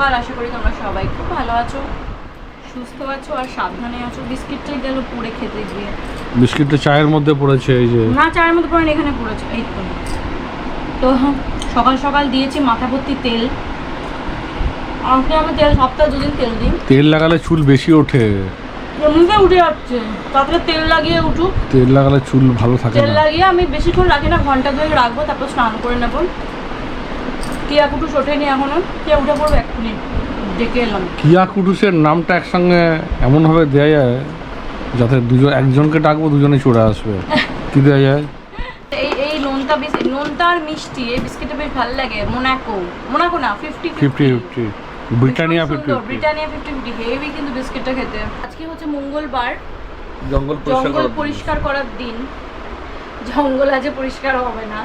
ভালো আছো সুস্থ আছো আর সাবধানে আছো। বিস্কিটটা গেল পড়ে খেতে গিয়ে। বিস্কিটটা চায়ের মধ্যে পড়েছে এই যে। না চায়ের মধ্যে পড়ে এখানে পড়েছে এই তো। তো সকাল সকাল দিয়েছি মাথা ভর্তি তেল। আজকে আমি তেল সপ্তাহে দুদিন তেল দিই। তেল লাগালে চুল বেশি ওঠে। এমনিতে উঠে যাচ্ছে তারপরে তেল লাগিয়ে উঠুক। তেল লাগালে চুল ভালো থাকে তেল লাগিয়ে আমি বেশিক্ষণ রাখি না ঘণ্টা দুয়েক রাখব তারপর স্নান করে নেব। টিয়া কুটুস ওঠেনি এখনও টিয়া উঠে পড়বে এক্ষুনি ডেকে এলাম। কিয়া কুটুসের নামটা একসঙ্গে এমনভাবে দেওয়া যায় যাতে দুজন একজনকে ডাকবো দুজনে চলে আসবে। কি দেওয়া যায়? এই এই নোনতা বিস্কিট নোনতা আর মিষ্টি এই বিস্কিটটা বেশ ভালো লাগে মোনাকো মোনাকো না fifty fifty fifty Britannia fifty Britannia fifty fifty heavy কিন্তু বিস্কিটটা খেতে। আজকে হচ্ছে মঙ্গলবার। জঙ্গল জঙ্গল পরিষ্কার করার দিন। জঙ্গল আজ পরিষ্কার হবে না।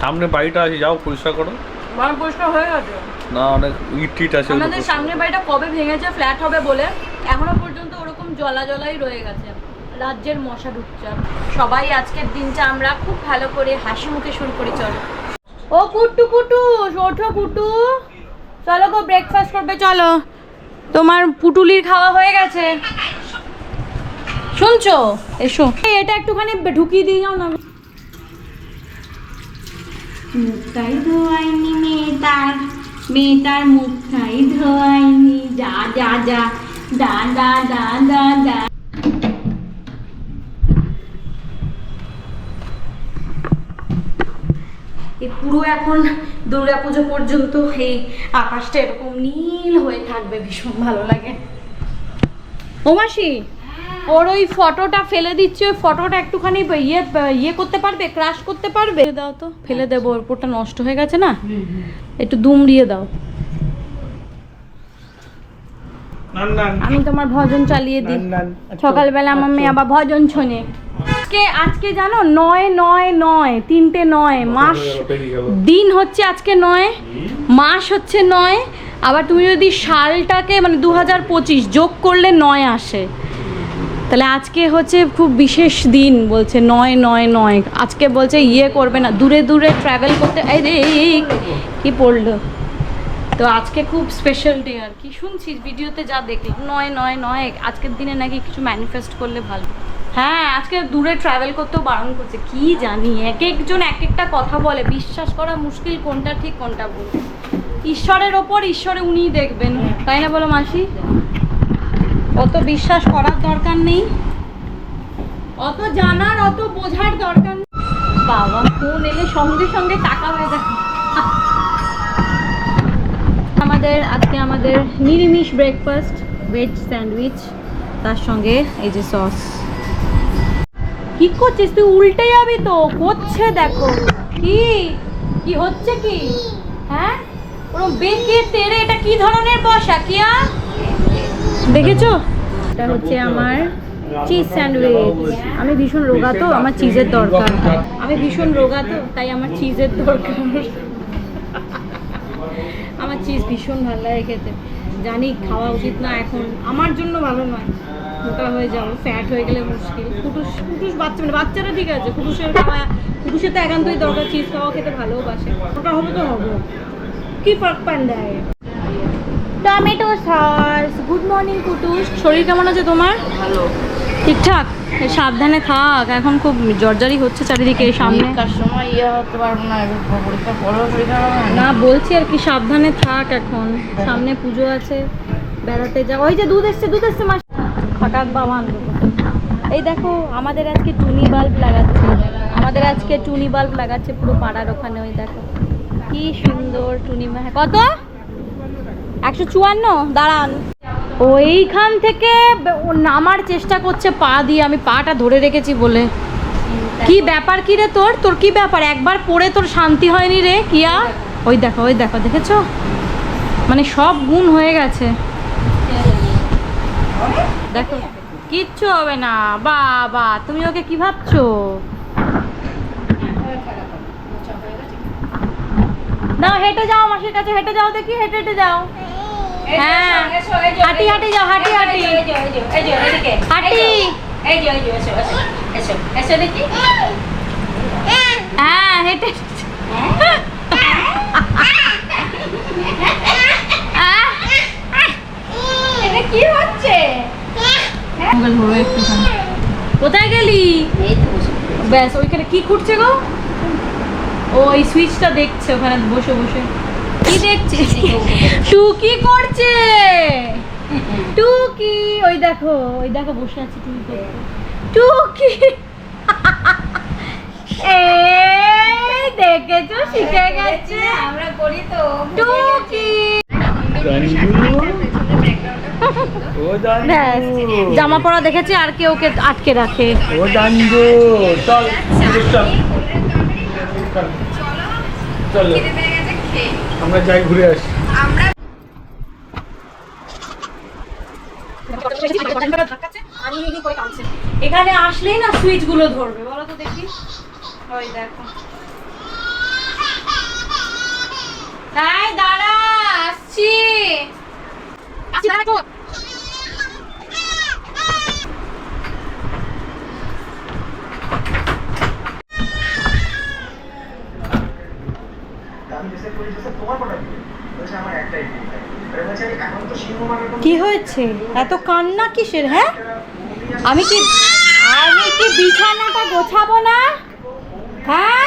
সামনে বাড়িটা আছে যাও পরিষ্কার করো। বাগান পরিষ্কার হয়ে গেছে? না অনেক ইট টিট আছে আমাদের সামনের বাড়িটা কবে ভেঙেছে ফ্ল্যাট হবে বলে এখনও পর্যন্ত ওরকম জলা জলাই রয়ে গেছে। রাজ্যের মশা ঢুকছে। সবাই আজকের দিনটা আমরা খুব ভালো করে হাসি মুখে শুরু করি চলো। ও কুট্টু কুটু ওঠো কুটু চলো গো ব্রেকফাস্ট করবে চলো। তোমার পুটুলির খাওয়া হয়ে গেছে। শুনছো? এসো। এটা একটুখানি ঢুকিয়ে দিয়ে যাও না। মুখটাই ধোয়াইনি মেয়েটার মেয়েটার মুখটাই ধোয়াইনি। যা যা যা দা দা দা দা দা পুরো এখন দুর্গা পুজো পর্যন্ত এই আকাশটা এরকম নীল হয়ে থাকবে, ভীষণ ভালো লাগে। ও মাসি! ওর ওই ফটোটা ফেলে দিচ্ছে ওই ফটোটা একটুখানি ইয়ে ইয়ে করতে পারবে ক্রাশ করতে পারবে? দাও তো ফেলে দেবো ওর উপরটা নষ্ট হয়ে গেছে না? একটু দুমড়িয়ে দাও। আমি তোমার ভজন চালিয়ে দিই। সকালবেলা আমার মেয়ে আবার ভজন শোনে। আজকে আজকে জানো নয় নয় নয় তিনটে নয় মাস দিন হচ্ছে আজকে নয় মাস হচ্ছে নয় আবার তুমি যদি সালটাকে মানে দু হাজার পঁচিশ যোগ করলে নয় আসে। তাহলে আজকে হচ্ছে খুব বিশেষ দিন বলছে, নয় নয় নয়। আজকে বলছে ইয়ে করবে না, দূরে দূরে ট্রাভেল করতে, এই কি পড়ল? তো আজকে খুব স্পেশাল ডে আর কি। শুনছি ভিডিওতে যা দেখলাম, নয় নয় নয়, আজকের দিনে নাকি কিছু ম্যানিফেস্ট করলে ভালো। হ্যাঁ আজকে দূরে ট্রাভেল করতেও বারণ করছে, কি জানি, এক একজন এক একটা কথা বলে, বিশ্বাস করা মুশকিল কোনটা ঠিক, কোনটা ভুল। ঈশ্বরের ওপর ঈশ্বরে উনিই দেখবেন, তাই না বলো মাসি? অত বিশ্বাস করার দরকার নেই। অত জানার, অত বোঝার দরকার নেই। বাবা, ফোন এলে সঙ্গে সঙ্গে টাকা হয়ে যায়। আমাদের, আজকে আমাদের নিরামিষ ব্রেকফাস্ট ভেজ স্যান্ডউইচ তার সঙ্গে এই যে সস কি করছিস তুই? উল্টে যাবি তো? করছে দেখো। কি? কি হচ্ছে কি? হ্যাঁ? ওরম বেঁকে তেরে এটা কি ধরনের বসা? কিয়া দেখেছ? এটা হচ্ছে আমার চিজ স্যান্ডউইচ আমি ভীষণ রোগা তো, আমার চিজের দরকার। আমি ভীষণ রোগা তো, তাই আমার চিজের দরকার। আমার চিজ ভীষণ ভালো লাগে খেতে। জানি খাওয়া উচিত না এখন। আমার জন্য ভালো নয়। মোটা হয়ে যাব ফ্যাট হয়ে গেলে মুশকিল। কুটুস কুটুস বাচ্চা মানে বাচ্চারা ঠিক আছে, কুটুসের খাওয়া, কুটুসের তো একান্তই দরকার চিজ খাওয়া খেতে ভালোবাসে। ওটা হবে তো হবে। কি ফার্ক দেয়? টমেটো সস গুড মর্নিং কুটুস। শরীর কেমন আছে তোমার? ভালো। ঠিকঠাক? সাবধানে থাক এখন খুব জর্জারি হচ্ছে চারিদিকে সামনে। সময় ইয়ে হতে পারব না পরীক্ষা হবে না? বলছি আর কি সাবধানে থাক এখন। সামনে পুজো আছে বেড়াতে যা। ওই যে দুধ এসছে দুধ এসছে মাস। হঠাৎ বাবা এই দেখো আমাদের আজকে টুনি বাল্ব লাগাচ্ছে। আমাদের আজকে টুনি বাল্ব লাগাচ্ছে পুরো পাড়ার ওখানে ওই দেখো। কি সুন্দর টুনি মা কত? একশো চুয়ান্ন? দাঁড়ান। ও এইখান থেকে নামার চেষ্টা করছে, পা দিয়ে। আমি পাটা ধরে রেখেছি বলে। কি ব্যাপার কি রে তোর? তোর কি ব্যাপার? একবার পড়ে তোর শান্তি হয়নি রে, কিয়া? ওই দেখো ওই দেখো, দেখেছ? মানে সব গুণ হয়ে গেছে। দেখো, কিচ্ছু হবে না। বাবা, তুমি ওকে কি ভাবছ? না হেঁটে যাও, মাসির কাছে হেঁটে যাও দেখি, হেঁটে হেঁটে যাও। হ্যাঁ। হাঁটি হাঁটি যাও হাঁটি হাঁটি। হাঁটি। হ্যাঁ হেঁটে। কি হচ্ছে? কোথায় গেলি? ব্যাস ওইখানে কি খুঁড়ছে গো? ও এই সুইচটা দেখছে ওখানে বসে বসে। কি দেখছে? টুকি করছে। টুকি ওই দেখো ওই দেখো বসে আছে টুকি টুকি। এই দেখেছ? শিখে গেছে। আমরা করি তো। টুকি। ব্যাস জামা পরা দেখেছি আর কেউ ওকে আটকে রাখে। ও জানব চল। চল। চল। আমরা যাই ঘুরে আসি। এখানে আসলেই না সুইচগুলো ধরবে বলো তো দেখি। ওই দেখো। তাই দাঁড়া আসছি। আসছি দাঁড়া তো কি হয়েছে? এত কান্না কিসের হ্যাঁ? আমি কি আমি কি বিছানাটা গোছাবো না? হ্যাঁ?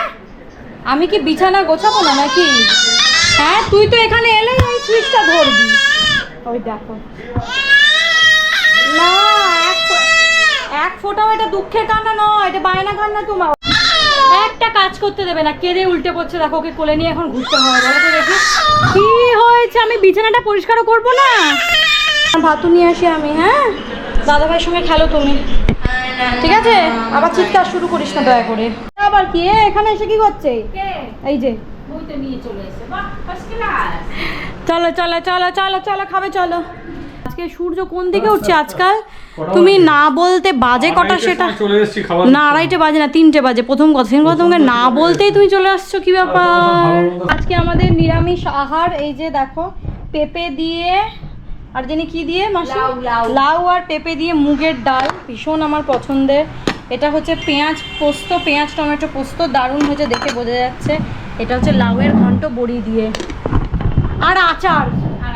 আমি কি বিছানা গোছাবো না নাকি? হ্যাঁ তুই তো এখানে এলে এই সুইচটা ধরবি। ওই দেখো। না এক ফোটাও এটা দুঃখের কান্না নয়, এটা বায়না কান্না তোমার। একটা কাজ করতে দেবে না। কেঁদে উল্টে পড়ছে দেখো ওকে কোলে নিয়ে এখন ঘুরতে হবে বলো তো দেখি। কি হয়েছে? আমি বিছানাটা পরিষ্কারও করব না? ভাতু নিয়ে আসি আমি হ্যাঁ? দাদা ভাইয়ের সঙ্গে খেলো তুমি। ঠিক আছে? আবার চিৎকার শুরু করিস না দয়া করে। আবার কি? এখানে এসে কি করছে? এই যে। চলো চলো চলো চলো চলো খাবে চলো। আজকে সূর্য কোন দিকে উঠছে আজকাল? তুমি না বলতে বাজে কটা সেটা? না আড়াইটে বাজে না তিনটে বাজে প্রথম কথা। সেকেন্ড কথা তোমাকে না বলতেই তুমি চলে আসছো কি ব্যাপার? আজকে আমাদের নিরামিষ আহার এই যে দেখো পেঁপে দিয়ে আর জানি কি দিয়ে মাসি? লাউ, আর পেঁপে দিয়ে মুগের ডাল ভীষণ আমার পছন্দের। এটা হচ্ছে পেঁয়াজ পোস্ত পেঁয়াজ টমেটো পোস্ত দারুণ হয়েছে দেখে বোঝা যাচ্ছে। এটা হচ্ছে লাউয়ের ঘন্ট বড়ি দিয়ে। আর আচার? আর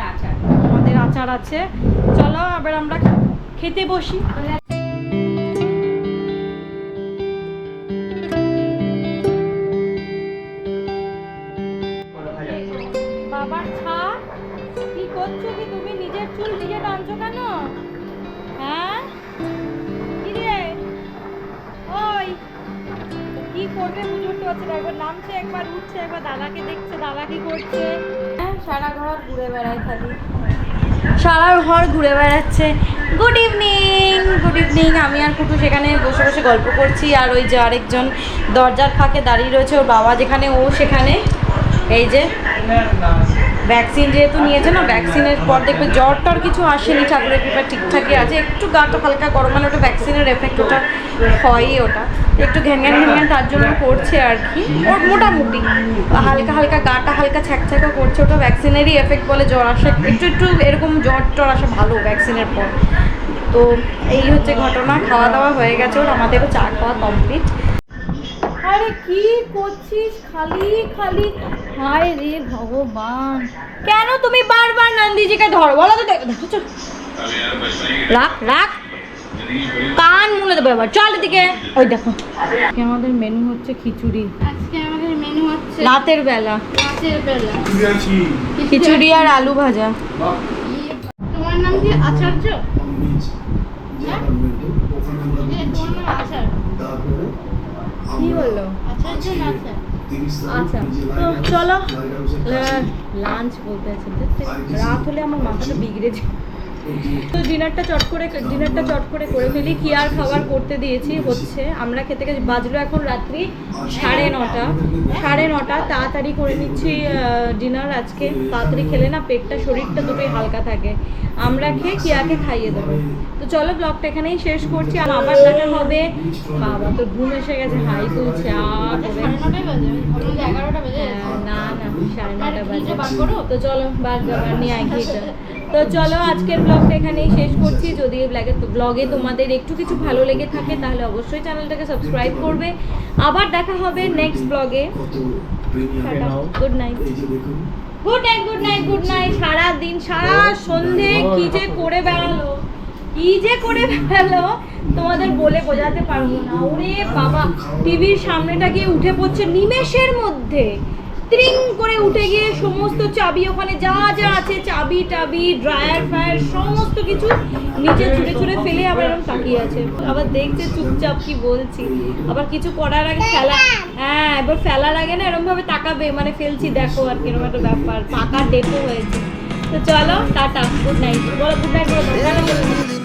আচার আছে। চলো এবার আমরা খেতে বসি। বাবার ছা কি করছ কি তুমি? নিজের চুল কেন? হ্যাঁ? কি রে ওই, কি করবে না। নামছে, একবার উঠছে, একবার দাদাকে দেখছে, দাদা কি করছে? হ্যাঁ সারা ঘর ঘুরে বেড়ায় খালি। সারা ঘর ঘুরে বেড়াচ্ছে। গুড ইভিনিং গুড ইভিনিং আমি আর কুটু সেখানে বসে বসে গল্প করছি, আর ওই যে আরেকজন দরজার ফাঁকে দাঁড়িয়ে রয়েছে, ওর বাবা যেখানে, ও সেখানে। এই যে। ভ্যাকসিন যেহেতু নিয়েছে না ভ্যাকসিনের পর দেখবে জ্বর টর কিছু আসেনি, ঠাকুরের কৃপা ঠিকঠাকই আছে। একটু গাটা হালকা গরম হলে ওটা ভ্যাকসিনের এফেক্ট ওটা হয়ই ওটা। একটু ঘ্যান ঘ্যান ঘ্যান তার জন্য করছে আর কি। ওর মোটামুটি। হালকা হালকা গাটা হালকা ছ্যাঁকা করছে, ওটা ভ্যাকসিনেরই এফেক্ট বলে জ্বর আসে। একটু একটু এরকম জ্বর টর আসা ভালো ভ্যাকসিনের পর। তো এই হচ্ছে ঘটনা খাওয়া দাওয়া হয়ে গেছে ওর, আমাদেরও চা খাওয়া কমপ্লিট আরে কি করছিস? খালি খালি। হায় রে ভগবান। কেন তুমি বারবার নন্দীজিকে ধরো? বলো তো দেখো দেখো, চল। রাখ রাখ। কান মুলে দেবো এবার। চল এদিকে। ওই দেখো। আজকে আমাদের মেনু হচ্ছে খিচুড়ি। আজকে আমাদের মেনু হচ্ছে রাতের বেলা। রাতের বেলা। খিচুড়ি আর আলু ভাজা। তোমার নাম কি? আচার্য? কি বলল? আচার্য না আচ্ছা তো চলো লাঞ্চ বলতে আছে। রাত হলে আমার মাথাটা বিগড়েছে তো ডিনারটা চট করে ডিনারটা চট করে করে ফেলি। কি আর খাবার করতে দিয়েছি হচ্ছে আমরা খেতে গেছি বাজলো এখন রাত্রি সাড়ে নটা। সাড়ে নটা তাড়াতাড়ি করে নিচ্ছি ডিনার আজকে। তাড়াতাড়ি খেলে না পেটটা শরীরটা দুটোই হালকা থাকে। আমরা খেয়ে কিয়াকে খাইয়ে দেবো। তো চলো ব্লগটা এখানেই শেষ করছি। আর আবার দেখা হবে। বাবা তো ঘুম এসে গেছে। হাই তুলছে আর হবে সাড়ে নটায় বাজে আমাদের এগারোটা বাজে হ্যাঁ, না না সাড়ে নটা আর বাজে ঘিটা বার করো? তো চলো আজকের ব্লগটা এখানেই শেষ করছি। যদি ব্লগে তোমাদের একটু কিছু ভালো লেগে থাকে, তাহলে অবশ্যই চ্যানেলটাকে সাবস্ক্রাইব করবে। আবার দেখা হবে নেক্সট ব্লগে good night good night good night good night সারা দিন সারা সন্ধে কি যে করে বেড়ালো, কি যে করে বেড়ালো, তোমাদের বলে বোঝাতে পারব না। ওরে বাবা, টিভির সামনেটা গিয়ে উঠে পড়ছে নিমেষের মধ্যে। ত্রিং করে উঠে গিয়ে সমস্ত চাবি ওখানে যা যা আছে, চাবি টাবি ড্রায়ার ফায়ার সমস্ত কিছু নিচে ছুঁড়ে ছুঁড়ে ফেলে আবার এরকম তাকিয়ে আছে। আবার দেখছে চুপচাপ কি বলছি। আবার কিছু করার আগে ফেলা হ্যাঁ এবার ফেলার আগে না এরকম ভাবে তাকাবে মানে ফেলছি, দেখো আর কীরকম একটা ব্যাপার, পাকা ডেটও হয়েছে। তো চলো, টাটা গুড নাইট বলো গুড নাইট বলো।